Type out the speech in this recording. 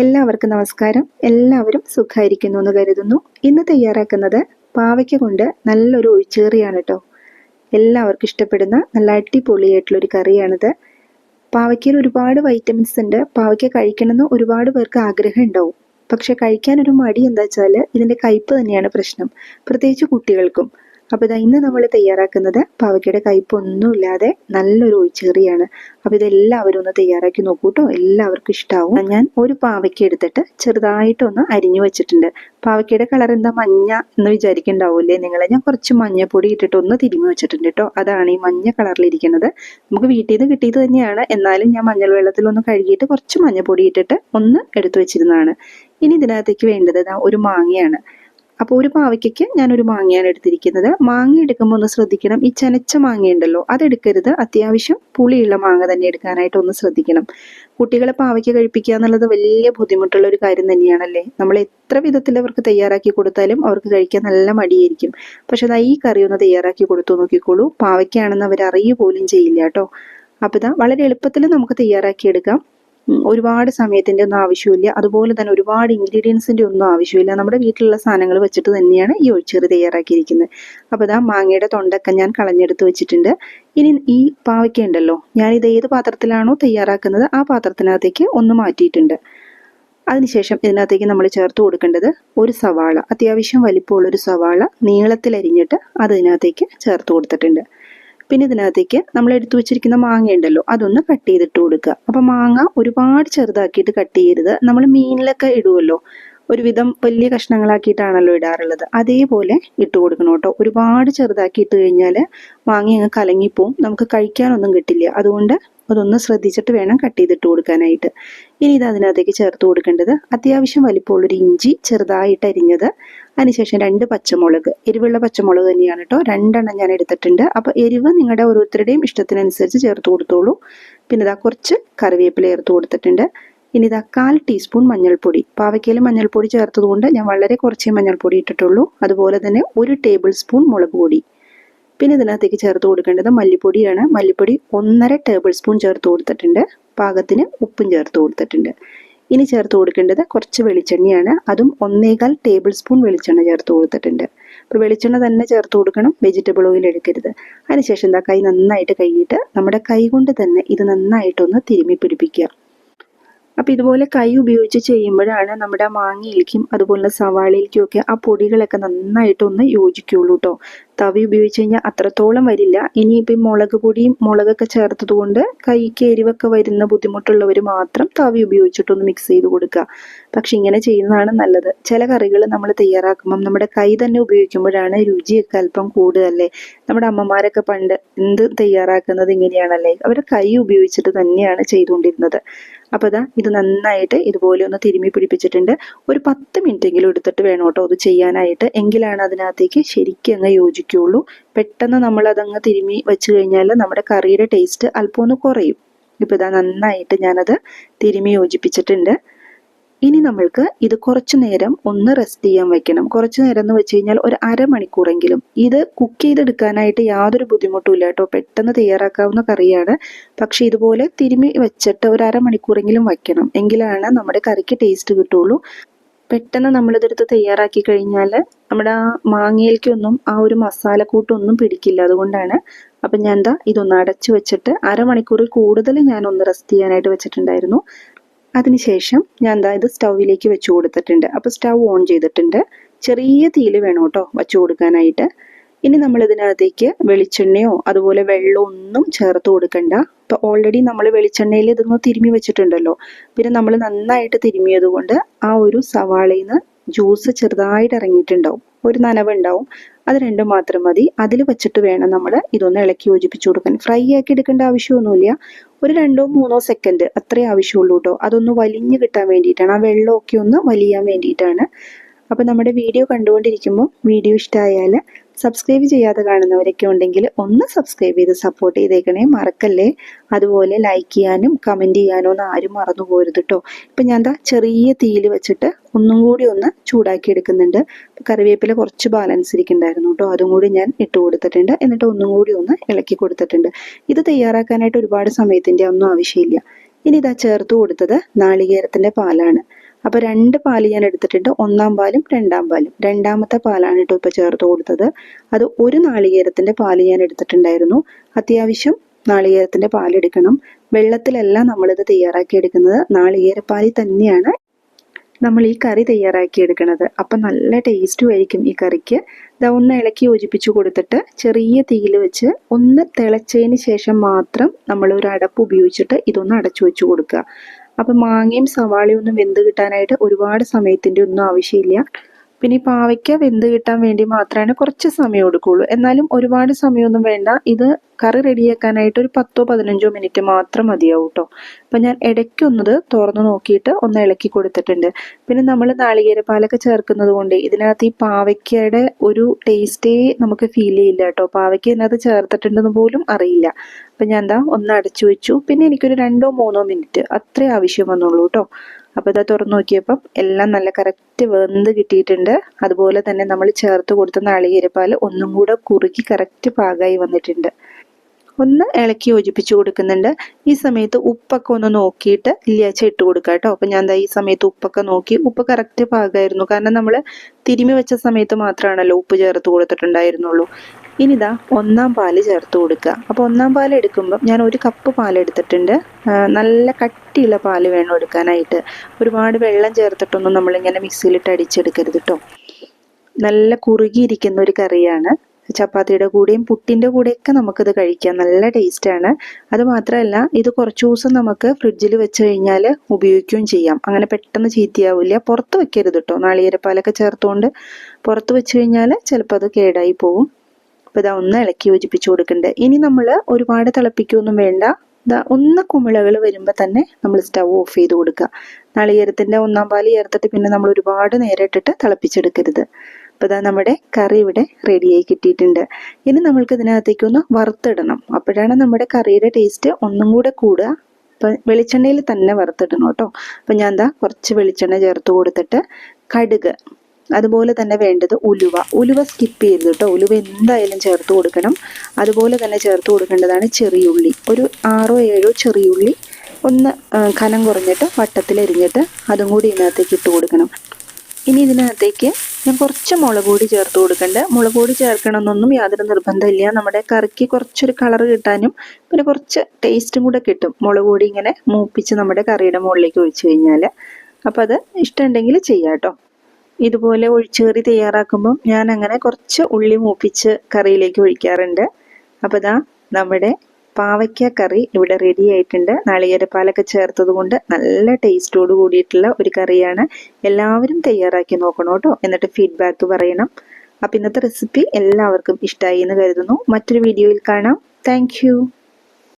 എല്ലാവർക്കും നമസ്കാരം. എല്ലാവരും സുഖമായിരിക്കുന്നു എന്ന് കരുതുന്നു. ഇന്ന് തയ്യാറാക്കുന്നത് പാവയ്ക്ക കൊണ്ട് നല്ലൊരു ഒഴിച്ചേറിയാണ് കേട്ടോ എല്ലാവർക്കും ഇഷ്ടപ്പെടുന്ന നല്ല അടിപൊളിയായിട്ടുള്ളൊരു കറിയാണിത്. പാവയ്ക്കയിൽ ഒരുപാട് വൈറ്റമിൻസ് ഉണ്ട്. പാവയ്ക്ക കഴിക്കണമെന്ന് ഒരുപാട് പേർക്ക് ആഗ്രഹം ഉണ്ടാവും. പക്ഷെ കഴിക്കാൻ ഒരു മടി എന്താ വെച്ചാൽ ഇതിന്റെ കയ്പ് തന്നെയാണ് പ്രശ്നം. പ്രത്യേകിച്ച് കുട്ടികൾക്കും. അപ്പോൾ ഇതാ ഇന്ന് നമ്മൾ തയ്യാറാക്കുന്നത് പാവയ്ക്കയുടെ കയ്പൊന്നുമില്ലാതെ നല്ലൊരു ഒഴിച്ചുകറിയാണ് അപ്പോൾ ഇതെല്ലാവരും ഒന്ന് തയ്യാറാക്കി നോക്കൂ കേട്ടോ എല്ലാവർക്കും ഇഷ്ടാവും. ഞാൻ ഒരു പാവയ്ക്ക എടുത്തിട്ട് ചെറുതായിട്ടൊന്ന് അരിഞ്ഞു വെച്ചിട്ടുണ്ട്. പാവയ്ക്കയുടെ കളർ എന്താ മഞ്ഞ എന്ന് വിചാരിക്കണ്ടാവൂലേ നിങ്ങൾ ഞാൻ കുറച്ച് മഞ്ഞപ്പൊടി ഇട്ടിട്ട് ഒന്ന് തിരുമ്മി വെച്ചിട്ടുണ്ട് കേട്ടോ അതാണ് ഈ മഞ്ഞ കളറിലിരിക്കുന്നത് നമുക്ക് വീട്ടിൽ നിന്ന് കിട്ടിയത് തന്നെയാണ്. എന്നാലും ഞാൻ മഞ്ഞൾ വെള്ളത്തിൽ ഒന്ന് കഴുകിയിട്ട് കുറച്ച് മഞ്ഞപ്പൊടി ഇട്ടിട്ട് ഒന്ന് എടുത്തു വെച്ചിരുന്നതാണ്. ഇനി ഇതിനകത്തേക്ക് വേണ്ടത് ഒരു മാങ്ങയാണ്. അപ്പോൾ ഒരു പാവയ്ക്കയ്ക്ക് ഞാനൊരു മാങ്ങയാണ് എടുത്തിരിക്കുന്നത്. മാങ്ങ എടുക്കുമ്പോൾ ഒന്ന് ശ്രദ്ധിക്കണം. ഈ ചനച്ച ഉണ്ടല്ലോ അതെടുക്കരുത് അത്യാവശ്യം പുളിയുള്ള മാങ്ങ തന്നെ എടുക്കാനായിട്ട് ഒന്ന് ശ്രദ്ധിക്കണം. കുട്ടികളെ പാവയ്ക്ക കഴിപ്പിക്കുക എന്നുള്ളത് വലിയ ബുദ്ധിമുട്ടുള്ള ഒരു കാര്യം തന്നെയാണല്ലേ? നമ്മൾ എത്ര വിധത്തിൽ അവർക്ക് തയ്യാറാക്കി കൊടുത്താലും അവർക്ക് കഴിക്കാൻ നല്ല മടിയായിരിക്കും. പക്ഷെ അതാ ഈ കറി ഒന്ന് തയ്യാറാക്കി കൊടുത്തു നോക്കിക്കോളൂ. പാവയ്ക്കാണെന്ന് അവർ അറിയുക പോലും ചെയ്യില്ല കേട്ടോ. അപ്പോൾ ഇതാ വളരെ എളുപ്പത്തിൽ നമുക്ക് തയ്യാറാക്കിയെടുക്കാം ഒരുപാട് സമയത്തിന്റെ ഒന്നും ആവശ്യമില്ല. അതുപോലെ തന്നെ ഒരുപാട് ഇൻഗ്രീഡിയൻസിന്റെ ഒന്നും ആവശ്യമില്ല. നമ്മുടെ വീട്ടിലുള്ള സാധനങ്ങൾ വെച്ചിട്ട് തന്നെയാണ് ഈ ഒഴിച്ചേറി തയ്യാറാക്കിയിരിക്കുന്നത്. അപ്പോൾ ഇതാ മാങ്ങയുടെ തൊണ്ടൊക്കെ ഞാൻ കളഞ്ഞെടുത്ത് വെച്ചിട്ടുണ്ട്. ഇനി ഈ പാവയ്ക്ക ഉണ്ടല്ലോ ഞാനിത് ഏത് പാത്രത്തിലാണോ തയ്യാറാക്കുന്നത് ആ പാത്രത്തിനകത്തേക്ക് ഒന്ന് മാറ്റിയിട്ടുണ്ട്. അതിനുശേഷം ഇതിനകത്തേക്ക് നമ്മൾ ചേർത്ത് കൊടുക്കേണ്ടത് ഒരു സവാള അത്യാവശ്യം വലിപ്പമുള്ളൊരു സവാള നീളത്തിൽ അരിഞ്ഞിട്ട് അത് ചേർത്ത് കൊടുത്തിട്ടുണ്ട്. പിന്നെ ഇതിനകത്തേക്ക് നമ്മൾ എടുത്തു വെച്ചിരിക്കുന്ന മാങ്ങ ഉണ്ടല്ലോ അതൊന്ന് കട്ട് ചെയ്തിട്ട് കൊടുക്കുക. അപ്പം മാങ്ങ ഒരുപാട് ചെറുതാക്കിയിട്ട് കട്ട് ചെയ്യരുത്. നമ്മൾ മീനിലൊക്കെ ഇടുമല്ലോ ഒരുവിധം വലിയ കഷ്ണങ്ങളാക്കിയിട്ടാണല്ലോ ഇടാറുള്ളത്. അതേപോലെ ഇട്ട് കൊടുക്കണം കേട്ടോ. ഒരുപാട് ചെറുതാക്കി ഇട്ട് കഴിഞ്ഞാൽ മാങ്ങ അങ്ങ് കലങ്ങിപ്പോവും. നമുക്ക് കഴിക്കാനൊന്നും കിട്ടില്ല. അതുകൊണ്ട് അതൊന്ന് ശ്രദ്ധിച്ചിട്ട് വേണം കട്ട് ചെയ്തിട്ട് കൊടുക്കാനായിട്ട്. ഇനി ഇത് അതിനകത്തേക്ക് ചേർത്ത് കൊടുക്കേണ്ടത് അത്യാവശ്യം വലിപ്പമുള്ളൊരു ഇഞ്ചി ചെറുതായിട്ട് അരിഞ്ഞത്. അതിനുശേഷം രണ്ട് പച്ചമുളക് എരിവുള്ള പച്ചമുളക് തന്നെയാണ് കേട്ടോ രണ്ടെണ്ണം ഞാൻ എടുത്തിട്ടുണ്ട്. അപ്പോൾ എരിവ് നിങ്ങളുടെ ഓരോരുത്തരുടെയും ഇഷ്ടത്തിനനുസരിച്ച് ചേർത്ത് കൊടുത്തോളൂ. പിന്നെ ഇതാ കുറച്ച് കറിവേപ്പില ചേർത്ത് കൊടുത്തിട്ടുണ്ട്. ഇനി ഇതാ കാൽ ടീസ്പൂൺ മഞ്ഞൾപ്പൊടി. പാവയ്ക്കയിൽ മഞ്ഞൾപ്പൊടി ചേർത്തതുകൊണ്ട് ഞാൻ വളരെ കുറച്ചേ മഞ്ഞൾപ്പൊടി ഇട്ടിട്ടുള്ളൂ. അതുപോലെ തന്നെ ഒരു ടേബിൾ സ്പൂൺ മുളക് പൊടി. പിന്നെ ഇതിനകത്തേക്ക് ചേർത്ത് കൊടുക്കേണ്ടത് മല്ലിപ്പൊടിയാണ്. മല്ലിപ്പൊടി ഒന്നര ടേബിൾ സ്പൂൺ ചേർത്ത് കൊടുത്തിട്ടുണ്ട്. പാകത്തിന് ഉപ്പും ചേർത്ത് കൊടുത്തിട്ടുണ്ട്. ഇനി ചേർത്ത് കൊടുക്കേണ്ടത് കുറച്ച് വെളിച്ചെണ്ണയാണ്. അതും ഒന്നേകാൽ ടേബിൾ സ്പൂൺ വെളിച്ചെണ്ണ ചേർത്ത് കൊടുത്തിട്ടുണ്ട്. അപ്പോൾ വെളിച്ചെണ്ണ തന്നെ ചേർത്ത് കൊടുക്കണം. വെജിറ്റബിൾ ഓയിൽ എടുക്കരുത്. അതിനുശേഷം എന്താ കൈ നന്നായിട്ട് കഴുകിയിട്ട് നമ്മുടെ കൈ കൊണ്ട് തന്നെ ഇത് നന്നായിട്ടൊന്ന് തിരുമ്മി പിടിപ്പിക്കുക. അപ്പം ഇതുപോലെ കൈ ഉപയോഗിച്ച് ചെയ്യുമ്പോഴാണ് നമ്മുടെ മാങ്ങയിലേക്കും അതുപോലെ സവാളയിലേക്കും ഒക്കെ ആ പൊടികളൊക്കെ നന്നായിട്ടൊന്ന് യോജിക്കുള്ളൂ കേട്ടോ. തവി ഉപയോഗിച്ച് കഴിഞ്ഞാൽ അത്രത്തോളം വരില്ല. ഇനിയിപ്പോൾ മുളക് പൊടിയും മുളകൊക്കെ ചേർത്തത് കൊണ്ട് കൈക്ക് എരിവൊക്കെ വരുന്ന ബുദ്ധിമുട്ടുള്ളവർ മാത്രം തവി ഉപയോഗിച്ചിട്ടൊന്ന് മിക്സ് ചെയ്ത് കൊടുക്കുക. പക്ഷെ ഇങ്ങനെ ചെയ്യുന്നതാണ് നല്ലത്. ചില കറികൾ നമ്മൾ തയ്യാറാക്കുമ്പം നമ്മുടെ കൈ തന്നെ ഉപയോഗിക്കുമ്പോഴാണ് രുചിയൊക്കെ അല്പം കൂടുതലല്ലേ? നമ്മുടെ അമ്മമാരൊക്കെ പണ്ട് എന്ത് തയ്യാറാക്കുന്നത് ഇങ്ങനെയാണല്ലേ? അവർ കൈ ഉപയോഗിച്ചിട്ട് തന്നെയാണ് ചെയ്തുകൊണ്ടിരുന്നത്. അപ്പോൾ ഇതാ ഇത് നന്നായിട്ട് ഇതുപോലെ ഒന്ന് തിരുമ്മി പിടിപ്പിച്ചിട്ടുണ്ട്. ഒരു പത്ത് മിനിറ്റ് എങ്കിലും എടുത്തിട്ട് വേണം കേട്ടോ അത് ചെയ്യാനായിട്ട്. എങ്കിലാണ് അതിനകത്തേക്ക് ശരിക്കും അങ്ങ് യോജിക്കുള്ളൂ പെട്ടെന്ന് നമ്മൾ അതങ്ങ് തിരുമ്മി വെച്ച് കഴിഞ്ഞാൽ നമ്മുടെ കറിയുടെ ടേസ്റ്റ് അല്പം ഒന്ന് കുറയും. ഇപ്പോൾ ഇതാ നന്നായിട്ട് ഞാനത് തിരുമി യോജിപ്പിച്ചിട്ടുണ്ട്. ഇനി നമ്മൾക്ക് ഇത് കുറച്ചു നേരം ഒന്ന് റെസ്റ്റ് ചെയ്യാൻ വെക്കണം. കുറച്ചു നേരം എന്ന് വെച്ച് കഴിഞ്ഞാൽ ഒരു അരമണിക്കൂറെങ്കിലും. ഇത് കുക്ക് ചെയ്തെടുക്കാനായിട്ട് യാതൊരു ബുദ്ധിമുട്ടുമില്ല കേട്ടോ. പെട്ടെന്ന് തയ്യാറാക്കാവുന്ന കറിയാണ്. പക്ഷെ ഇതുപോലെ തിരുമി വെച്ചിട്ട് ഒരു അരമണിക്കൂറെങ്കിലും വയ്ക്കണം. എങ്കിലാണ് നമ്മുടെ കറിക്ക് ടേസ്റ്റ് കിട്ടുള്ളൂ. പെട്ടെന്ന് നമ്മളിതെടുത്ത് തയ്യാറാക്കി കഴിഞ്ഞാൽ നമ്മുടെ ആ മാങ്ങയിലേക്കൊന്നും ആ ഒരു മസാലക്കൂട്ടൊന്നും പിടിക്കില്ല. അതുകൊണ്ടാണ് അപ്പം ഞാൻ എന്താ ഇതൊന്ന് അടച്ചു വെച്ചിട്ട് അരമണിക്കൂറിൽ കൂടുതൽ ഞാൻ ഒന്ന് റെസ്റ്റ് ചെയ്യാനായിട്ട് വെച്ചിട്ടുണ്ടായിരുന്നു. അതിനുശേഷം ഞാൻ എന്താ ഇത് സ്റ്റൗവിലേക്ക് വെച്ച് കൊടുത്തിട്ടുണ്ട്. അപ്പോൾ സ്റ്റൗ ഓൺ ചെയ്തിട്ടുണ്ട്. ചെറിയ തീയിൽ വേണം കേട്ടോ വെച്ച് കൊടുക്കാനായിട്ട്. ഇനി നമ്മൾ ഇതിനകത്തേക്ക് വെളിച്ചെണ്ണയോ അതുപോലെ വെള്ളമോ ഒന്നും ചേർത്ത് കൊടുക്കണ്ട. അപ്പോൾ ഓൾറെഡി നമ്മൾ വെളിച്ചെണ്ണയിൽ ഇതൊന്ന് തിരുമ്മി വെച്ചിട്ടുണ്ടല്ലോ. പിന്നെ നമ്മൾ നന്നായിട്ട് തിരുമ്മിയത് കൊണ്ട് ആ ഒരു സവാളയിൽ നിന്ന് ജ്യൂസ് ചെറുതായിട്ട് ഇറങ്ങിയിട്ടുണ്ടാവും. ഒരു നനവുണ്ടാവും. അത് രണ്ടും മാത്രം മതി. അതിൽ വെച്ചിട്ട് വേണം നമ്മൾ ഇതൊന്ന് ഇളക്കി യോജിപ്പിച്ചു കൊടുക്കാൻ. ഫ്രൈ ആക്കി എടുക്കേണ്ട ആവശ്യമൊന്നുമില്ല. ഒരു രണ്ടോ മൂന്നോ സെക്കൻഡ് അത്രേ ആവശ്യമുള്ളൂ കേട്ടോ അതൊന്ന് വലിഞ്ഞു കിട്ടാൻ വേണ്ടിയിട്ടാണ്. ആ വെള്ളമൊക്കെ ഒന്ന് വലിയാൻ വേണ്ടിയിട്ടാണ്. അപ്പോൾ നമ്മുടെ വീഡിയോ കണ്ടുകൊണ്ടിരിക്കുമ്പോൾ വീഡിയോ ഇഷ്ടമായാൽ സബ്സ്ക്രൈബ് ചെയ്യാതെ കാണുന്നവരൊക്കെ ഉണ്ടെങ്കിൽ ഒന്ന് സബ്സ്ക്രൈബ് ചെയ്ത് സപ്പോർട്ട് ചെയ്തേക്കണേ മറക്കല്ലേ? അതുപോലെ ലൈക്ക് ചെയ്യാനും കമന്റ് ചെയ്യാനും ഒന്നും ആരും മറന്നു പോരുത് കേട്ടോ ഇപ്പം ഞാൻ എന്താ ചെറിയ തീയിൽ വെച്ചിട്ട് ഒന്നും കൂടി ഒന്ന് ചൂടാക്കി എടുക്കുന്നുണ്ട്. കറിവേപ്പില കുറച്ച് ബാലൻസ് ഇരിക്കുന്നുണ്ടായിരുന്നു കേട്ടോ അതും കൂടി ഞാൻ ഇട്ട് കൊടുത്തിട്ടുണ്ട്. എന്നിട്ട് ഒന്നും കൂടി ഒന്ന് ഇളക്കി കൊടുത്തിട്ടുണ്ട്. ഇത് തയ്യാറാക്കാനായിട്ട് ഒരുപാട് സമയത്തിന്റെ ഒന്നും ആവശ്യമില്ല. ഇനി ഇതാ ചേർത്ത് കൊടുത്തത് നാളികേരത്തിന്റെ പാലാണ്. അപ്പോൾ രണ്ട് പാൽ ഞാൻ എടുത്തിട്ടുണ്ട്. ഒന്നാം പാലും രണ്ടാം പാലും. രണ്ടാമത്തെ പാലാണ് കേട്ടോ ഇപ്പോൾ ചേർത്ത് കൊടുത്തത്. അത് ഒരു നാളികേരത്തിന്റെ പാൽ ഞാൻ എടുത്തിട്ടുണ്ടായിരുന്നു. അത്യാവശ്യം നാളികേരത്തിന്റെ നാളികേരത്തിന്റെ പാലെടുക്കണം വെള്ളത്തിലല്ല നമ്മളിത് തയ്യാറാക്കി എടുക്കുന്നത്. നാളികേരപ്പാലിൽ തന്നെയാണ് നമ്മൾ ഈ കറി തയ്യാറാക്കി എടുക്കുന്നത് അപ്പം നല്ല ടേസ്റ്റും ആയിരിക്കും ഈ കറിക്ക്. ഇതാ ഒന്ന് ഇളക്കി യോജിപ്പിച്ചു കൊടുത്തിട്ട് ചെറിയ തീയിൽ വെച്ച് ഒന്ന് തിളച്ചതിന് ശേഷം മാത്രം നമ്മൾ ഒരു അടപ്പ് ഉപയോഗിച്ചിട്ട് ഇതൊന്ന് അടച്ചു വെച്ച് കൊടുക്കുക. അപ്പം മാങ്ങയും സവാളയും ഒന്നും വെന്ത് കിട്ടാനായിട്ട് ഒരുപാട് സമയത്തിന്റെ ഒന്നും ആവശ്യമില്ല. പിന്നെ ഈ പാവയ്ക്ക വെന്ത് കിട്ടാൻ വേണ്ടി മാത്രമാണ് കുറച്ച് സമയം എടുക്കുകയുള്ളൂ എന്നാലും ഒരുപാട് സമയമൊന്നും വേണ്ട. ഇത് കറി റെഡിയാക്കാനായിട്ട് ഒരു പത്തോ പതിനഞ്ചോ മിനിറ്റ് മാത്രം മതിയാവും കേട്ടോ അപ്പം ഞാൻ ഇടയ്ക്കൊന്നത് തുറന്നു നോക്കിയിട്ട് ഒന്ന് ഇളക്കി കൊടുത്തിട്ടുണ്ട്. പിന്നെ നമ്മൾ നാളികേരപ്പാലൊക്കെ ചേർക്കുന്നത് കൊണ്ട് ഇതിനകത്ത് ഈ പാവയ്ക്കയുടെ ഒരു ടേസ്റ്റേ നമുക്ക് ഫീൽ ചെയ്യില്ല കേട്ടോ പാവയ്ക്ക ഇതിനകത്ത് ചേർത്തിട്ടുണ്ടെന്ന് പോലും അറിയില്ല. അപ്പം ഞാൻ എന്താ ഒന്ന് അടച്ചു വെച്ചു. പിന്നെ എനിക്കൊരു രണ്ടോ മൂന്നോ മിനിറ്റ് അത്രേ ആവശ്യം വന്നുള്ളൂ കേട്ടോ അപ്പോൾ ഇതാ തുറന്നു നോക്കിയപ്പം എല്ലാം നല്ല കറക്റ്റ് വെന്ത് കിട്ടിയിട്ടുണ്ട്. അതുപോലെ തന്നെ നമ്മൾ ചേർത്ത് കൊടുത്ത നാളികേരപ്പാൽ ഒന്നും കൂടെ കുറുകി കറക്റ്റ് പാകമായി വന്നിട്ടുണ്ട്. ഒന്ന് ഇളക്കി യോജിപ്പിച്ച് കൊടുക്കുന്നുണ്ട്. ഈ സമയത്ത് ഉപ്പൊക്കെ ഒന്ന് നോക്കിയിട്ട് ഇല്ലാച്ച ഇട്ട് കൊടുക്കുക കേട്ടോ. അപ്പം ഞാൻ എന്താ ഈ സമയത്ത് ഉപ്പൊക്കെ നോക്കി ഉപ്പ് കറക്റ്റ് പാകമായിരുന്നു കാരണം നമ്മൾ തിരുമി വെച്ച സമയത്ത് മാത്രമാണല്ലോ ഉപ്പ് ചേർത്ത് കൊടുത്തിട്ടുണ്ടായിരുന്നുള്ളൂ. ഇനിതാ ഒന്നാം പാൽ ചേർത്ത് കൊടുക്കുക. അപ്പോൾ ഒന്നാം പാൽ എടുക്കുമ്പോൾ ഞാൻ ഒരു കപ്പ് പാൽ എടുത്തിട്ടുണ്ട്. നല്ല കട്ടിയുള്ള പാൽ വേണം എടുക്കാനായിട്ട്. ഒരുപാട് വെള്ളം ചേർത്തിട്ടൊന്നും നമ്മളിങ്ങനെ മിക്സിയിലിട്ട് അടിച്ചെടുക്കരുത് കേട്ടോ നല്ല കുറുകിയിരിക്കുന്ന ഒരു കറിയാണ്. ചപ്പാത്തിയുടെ കൂടെയും പുട്ടിന്റെ കൂടെയൊക്കെ നമുക്കിത് കഴിക്കാം. നല്ല ടേസ്റ്റാണ്. അത് മാത്രമല്ല ഇത് കുറച്ച് ദിവസം നമുക്ക് ഫ്രിഡ്ജിൽ വെച്ച് കഴിഞ്ഞാൽ ഉപയോഗിക്കുകയും ചെയ്യാം. അങ്ങനെ പെട്ടെന്ന് ചീത്തയാവില്ല. പുറത്ത് വെക്കരുത് കേട്ടോ നാളികേരപ്പാലൊക്കെ ചേർത്തുകൊണ്ട് പുറത്ത് വെച്ച് കഴിഞ്ഞാൽ ചിലപ്പോൾ അത് കേടായി പോകും അപ്പോൾ ഇതാ ഒന്ന് ഇളക്കി യോജിപ്പിച്ച് കൊടുക്കുന്നുണ്ട് ഇനി നമ്മൾ ഒരുപാട് തിളപ്പിക്കൊന്നും വേണ്ട. ഇതാ ഒന്ന് കുമിളകൾ വരുമ്പോൾ തന്നെ നമ്മൾ സ്റ്റവ് ഓഫ് ചെയ്ത് കൊടുക്കുക നാളികേരത്തിന്റെ ഒന്നാം പാൽ ചേർത്തിട്ട് പിന്നെ നമ്മൾ ഒരുപാട് നേരം ഇട്ടിട്ട് തിളപ്പിച്ചെടുക്കരുത്. അപ്പോൾ ഇതാ നമ്മുടെ കറി ഇവിടെ റെഡിയായി കിട്ടിയിട്ടുണ്ട്. ഇനി നമ്മൾക്ക് ഇതിനകത്തേക്ക് ഒന്ന് വറുത്തിടണം. അപ്പോഴാണ് നമ്മുടെ കറിയുടെ ടേസ്റ്റ് ഒന്നും കൂടെ കൂടുക. അപ്പം വെളിച്ചെണ്ണയിൽ തന്നെ വറുത്തിടണം കേട്ടോ. അപ്പം ഞാൻ എന്താ കുറച്ച് വെളിച്ചെണ്ണ ചേർത്ത് കൊടുത്തിട്ട് കടുക് അതുപോലെ തന്നെ വേണ്ടത് ഉലുവ. ഉലുവ സ്കിപ്പ് ചെയ്യരുത് കേട്ടോ. ഉലുവ എന്തായാലും ചേർത്ത് കൊടുക്കണം. അതുപോലെ തന്നെ ചേർത്ത് കൊടുക്കേണ്ടതാണ് ചെറിയുള്ളി. ഒരു ആറോ ഏഴോ ചെറിയുള്ളി ഒന്ന് കനം കുറഞ്ഞിട്ട് വട്ടത്തിൽ എരിഞ്ഞിട്ട് അതും കൂടി ഇതിനകത്തേക്ക് ഇട്ട് കൊടുക്കണം. ഇനി ഇതിനകത്തേക്ക് ഞാൻ കുറച്ച് മുളക് പൊടി ചേർത്ത് കൊടുക്കണ്ട്. മുളക് പൊടി ചേർക്കണമെന്നൊന്നും യാതൊരു നിർബന്ധമില്ല നമ്മുടെ കറിക്ക് കുറച്ചൊരു കളർ കിട്ടാനും പിന്നെ കുറച്ച് ടേസ്റ്റും കൂടെ കിട്ടും. മുളക് പൊടി ഇങ്ങനെ മൂപ്പിച്ച് നമ്മുടെ കറിയുടെ മുകളിലേക്ക് ഒഴിച്ചു കഴിഞ്ഞാൽ അപ്പോൾ അത് ഇഷ്ടമുണ്ടെങ്കിൽ ചെയ്യാം കേട്ടോ. ഇതുപോലെ ഒഴിച്ചുകറി തയ്യാറാക്കുമ്പോൾ ഞാൻ അങ്ങനെ കുറച്ച് ഉള്ളി മൂപ്പിച്ച് കറിയിലേക്ക് ഒഴിക്കാറുണ്ട്. അപ്പോൾ ഇതാ നമ്മുടെ പാവയ്ക്ക കറി ഇവിടെ റെഡി ആയിട്ടുണ്ട്. നാളികേരപ്പാലൊക്കെ ചേർത്തത് കൊണ്ട് നല്ല ടേസ്റ്റോട് കൂടിയിട്ടുള്ള ഒരു കറിയാണ്. എല്ലാവരും തയ്യാറാക്കി നോക്കണം കേട്ടോ. എന്നിട്ട് ഫീഡ്ബാക്ക് പറയണം. അപ്പം ഇന്നത്തെ റെസിപ്പി എല്ലാവർക്കും ഇഷ്ടമായി എന്ന് കരുതുന്നു. മറ്റൊരു വീഡിയോയിൽ കാണാം. താങ്ക്